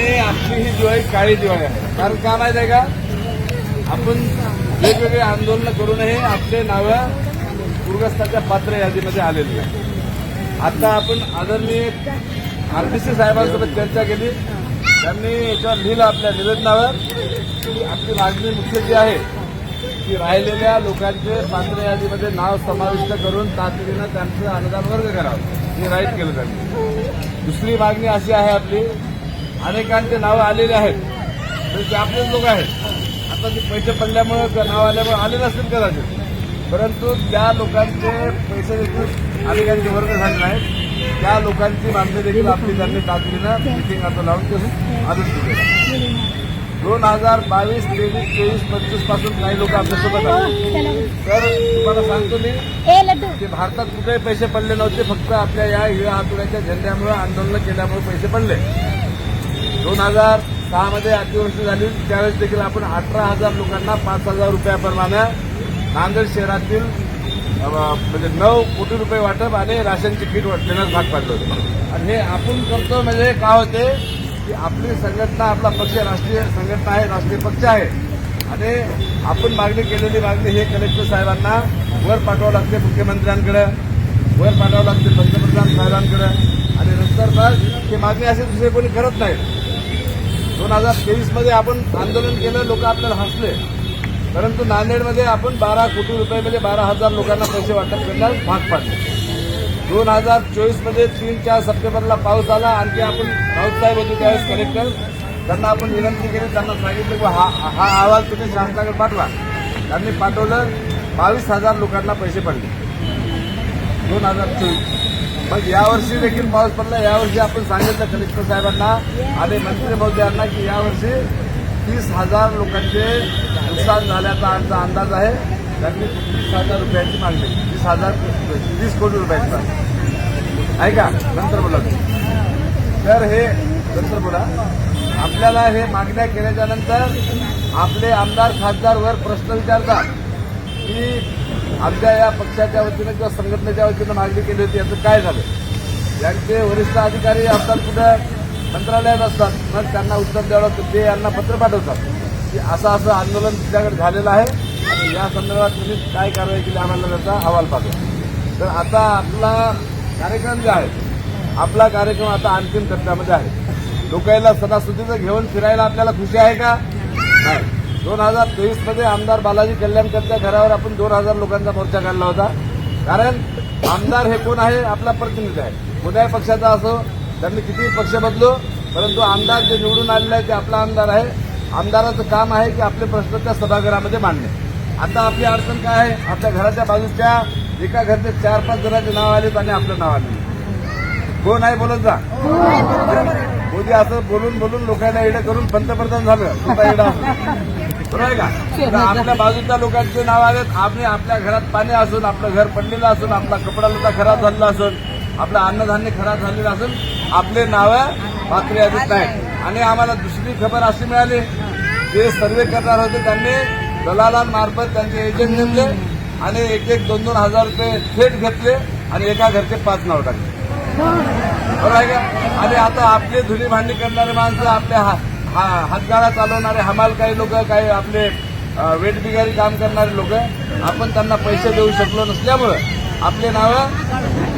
आणि आपली ही दिवाळी काळी दिवाळी आहे. कारण का माहिती आहे का? आपण वेगवेगळे आंदोलन करूनही आपले नावं पूरग्रस्ताच्या पात्र यादीमध्ये आलेली आहे आता आपण आदरणीय आरबीसी साहेबांसोबत चर्चा केली. त्यांनी याच्यावर लिहिलं आपल्या निवेदनावर की आपली मागणी मुख्य जी आहे की राहिलेल्या लोकांचे पात्र यादीमध्ये नाव समाविष्ट करून तातडीनं त्यांचं अनुदान वर्ग करावं. हे राईट केलं त्यांनी दुसरी मागणी अशी आहे आपली अनेकांचे नावं आलेले आहेत. ते आपलेच लोक आहेत. आता ते पैसे पडल्यामुळे नाव आल्यामुळे आले नसतील कदाचित. परंतु त्या लोकांचे पैसे देखील अनेकांचे वर्ग झाले नाहीत त्या लोकांची मागणी देखील आपली त्यांनी तातडीनं मिटिंग आता लावून ते आदेश दिले दोन हजार बावीस तेवीस तेवीस पंचवीसपासून काही लोक आपल्यासोबत आहेत. तर तुम्हाला सांगतो मी की भारतात कुठेही पैसे पडले नव्हते फक्त आपल्या या हिरा हातोड्याच्या झेंड्यामुळे आंदोलन केल्यामुळे पैसे पडले. दोन हजार सहामध्ये अतिवृष्टी झाली. त्यावेळेस देखील आपण अठरा हजार लोकांना पाच हजार रुपयाप्रमाणे नांदेड शहरातील म्हणजे नऊ कोटी रुपये वाटप आणि राशनची किट देण्यास भाग पाडलं होतं. आणि हे आपण करतो म्हणजे काय होते की आपली संघटना आपला पक्ष राष्ट्रीय संघटना आहे राष्ट्रीय पक्ष आहे. आणि आपण मागणी केलेली मागणी हे कलेक्टर साहेबांना वर पाठवावं लागते मुख्यमंत्र्यांकडे वर पाठवावं लागते पंतप्रधान साहेबांकडे. आणि नंतर मग ही मागणी असेल दुसरे कोणी करत नाही. दोन हजार तेवीसमध्ये आपण आंदोलन केलं लोक आपल्याला हसले. परंतु नांदेडमध्ये आपण बारा कोटी रुपये म्हणजे बारा हजार लोकांना पैसे वाटप करण्यास भाग पाडले. दोन हजार चोवीसमध्ये तीन चार सप्टेंबरला पाऊस आला आणखी आपण राऊतसाहेब होते त्यावेळेस कलेक्टर. त्यांना आपण विनंती केली त्यांना सांगितलं की हा हा अहवाल तुम्ही शासनाकडे पाठवा. त्यांनी पाठवलं बावीस हजार लोकांना पैसे पडले. दोन हजार चोवीस. मग यावर्षी देखील पाऊस पडला. यावर्षी आपण सांगितलं कलेक्टर साहेबांना आणि मंत्री महोदयांना की यावर्षी तीस हजार लोकांचे नुकसान झाल्याचा आमचा अंदाज आहे. त्यांनी तीस हजार रुपयाची मागणी तीस हजार तीस कोटी रुपयाची ऐका आहे का? नंतर बोला तर हे नंतर बोला. आपल्याला हे मागण्या केल्याच्यानंतर आपले आमदार खासदार वर प्रश्न विचारतात की आमच्या या पक्षाच्या वतीनं किंवा संघटनेच्या वतीनं मागणी केली होती याचं काय झालं? यांचे वरिष्ठ अधिकारी असतात कुठं? मंत्रालयात असतात. मग त्यांना उत्तर द्यावं लागतं. ते यांना पत्र पाठवतात. की असं असं आंदोलन तिच्याकडे झालेलं आहे. आणि या संदर्भात तुम्ही काय कारवाई केली आम्हाला त्याचा अहवाल पाठवा. तर आता आपला कार्यक्रम जे आहे आपला कार्यक्रम आता अंतिम टप्प्यामध्ये आहे. लोकांना सणासुदीचं घेऊन फिरायला आपल्याला खुशी आहे का? नाही. दोन हजार तेवीसमध्ये आमदार बालाजी कल्याणकरच्या घरावर आपण दोन हजार लोकांचा मोर्चा काढला होता. कारण आमदार हे कोण आहे? आपला प्रतिनिधी आहे. कोणत्याही पक्षाचा असो त्यांनी कितीही पक्ष बदलो परंतु आमदार जे निवडून आलेले आहे ते आपला आमदार आहे. आमदाराचं काम आहे की आपले प्रश्न त्या सभागृहामध्ये मांडणे. आता आपली अडचण काय आहे? आपल्या घराच्या बाजूच्या एका घरचे चार पाच जणांचे नाव आलेत आणि आपलं नाव आले कोण आहे बोलत जा. मोदी असं बोलून बोलून लोकांना येडं करून पंतप्रधान झालं. स्वतः बरोबर का? तर आपल्या बाजूच्या लोकांचे नाव आलेत आम्ही आपल्या घरात पाणी असून आपलं घर पडलेलं असून आपला कपडा लता खराब झालेला असून आपलं अन्नधान्य खराब झालेलं असून आपले नाव पात्र यादीत नाही आणि आम्हाला दुसरी खबर अशी मिळाली जे सर्वे करणार होते त्यांनी दलालांमार्फत त्यांचे एजंट नेमले आणि एक एक दोन दोन हजार रुपये थेट घेतले आणि एका घरचे पाच नाव टाकले. बरोबर आहे का? आणि आता आपले धुली भांडी करणारे माणसं आपल्या हा- हातगाळा हातगाडा चालवणारे हमाल काही लोक काही आपले वेटबिगारी काम करणारे लोक आपण त्यांना पैसे देऊ शकलो नसल्यामुळं आपले नावं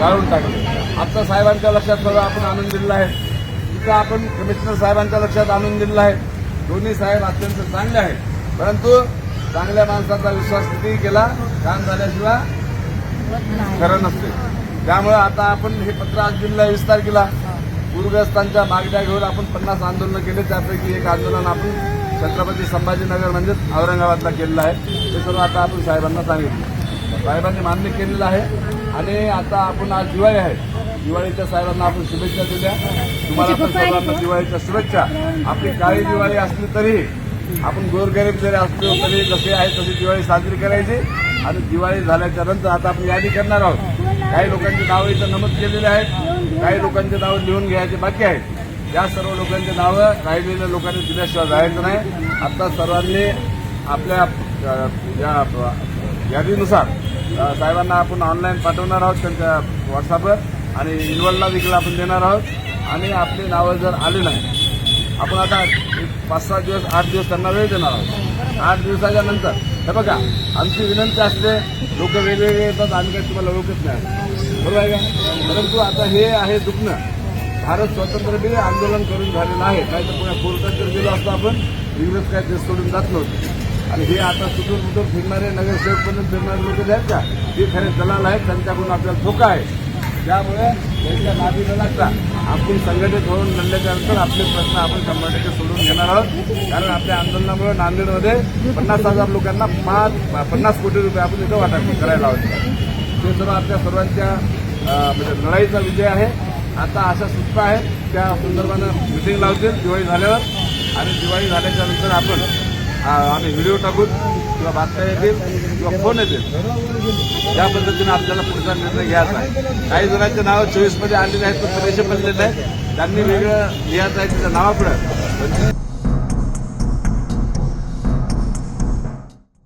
गाळून टाकले. आता साहेबांच्या लक्षात सगळं आपण आणून दिलेलं आहे. तिथं आपण कमिशनर साहेबांच्या लक्षात आणून दिलेलं आहे. दोन्ही साहेब अत्यंत चांगले आहेत. परंतु चांगल्या माणसाचा विश्वास कितीही केला काम झाल्याशिवाय खरं नसते. त्यामुळे आता आपण हे पत्र आज दिलेलं आहे वीस तारखेला पूरग्रस्तांच्या मागण्या घेऊन आपण पन्नास आंदोलनं केले. त्यापैकी एक आंदोलन आपण छत्रपती संभाजीनगर म्हणजेच औरंगाबादला केलेलं आहे. ते सर्व आता आपण साहेबांना सांगितलं. साहेबांनी मान्य केलेलं आहे. आणि आता आपण आज दिवाळी आहे. दिवाळीच्या साहेबांना आपण शुभेच्छा दिल्या तुम्हाला पण सर्वांना दिवाळीच्या शुभेच्छा. आपली काळी दिवाळी असली तरी आपण गोरगरीब जरी असलो तरी जसे आहे तशी दिवाळी साजरी करायची. आणि दिवाळी झाल्याच्यानंतर आता आपण यादी करणार आहोत. काही लोकांची नावं इथं नमूद केलेली आहेत. काही लोकांचे नावं लिहून घ्यायची बाकी आहेत. या सर्व लोकांची नावं राहिलेल्या लोकांनी दिल्याशिवाय जायचं नाही. आता सर्वांनी आपल्या या यादीनुसार साहेबांना आपण ऑनलाईन पाठवणार आहोत त्यांच्या व्हॉट्सअपवर आणि इनवलला देखील आपण देणार आहोत. आणि आपली नावं जर आली नाही आपण आता पाच सहा दिवस आठ दिवस त्यांना वेळ देणार आहोत. आठ दिवसाच्या नंतर हे बघा आमची विनंती असते लोक वेगवेगळे येतात आम्ही काही तुम्हाला ओळखत नाही. बरोबर आहे का? परंतु आता हे आहे दुखणं. भारत स्वतंत्र बी आंदोलन करून झालेलं आहे. काय तर पुन्हा कोर्टात जर गेलो असतो आपण. इंग्रज काय देश सोडून जात नव्हते. आणि हे आता सुटून कुठून फिरणारे नगरसेवकपर्यंत पण फिरणारे लोक जे आहेत का? ते खरे दलाल आहेत त्यांच्याकडून आपल्याला धोका आहे. त्यामुळे त्यांच्या नादी न लागता आपण संघटित होऊन लढल्याच्या नंतर आपले प्रश्न आपण शंभर टक्के सोडून घेणार आहोत. कारण आपल्या आंदोलनामुळे नांदेडमध्ये पन्नास हजार लोकांना पाच पन्नास कोटी रुपये आपण इथं वाटप करायला होते ते सर्व आपल्या सर्वांच्या म्हणजे लढाईचा विजय आहे. आता अशा सूचना आहेत त्या संदर्भानं मिटिंग लावतील. दिवाळी झाल्यावर. आणि दिवाळी झाल्याच्यानंतर आपण आम्ही व्हिडिओ टाकू किंवा बातम्या येतील किंवा फोन येतील. या पद्धतीनं आपल्याला पुढचा निर्णय घ्यायचा आहे. काही जणांचे नावं चोवीसमध्ये आलेले आहेत पण पैसे पडलेले आहेत. त्यांनी वेगळं लिहायचं आहे त्याच्या नावापुढं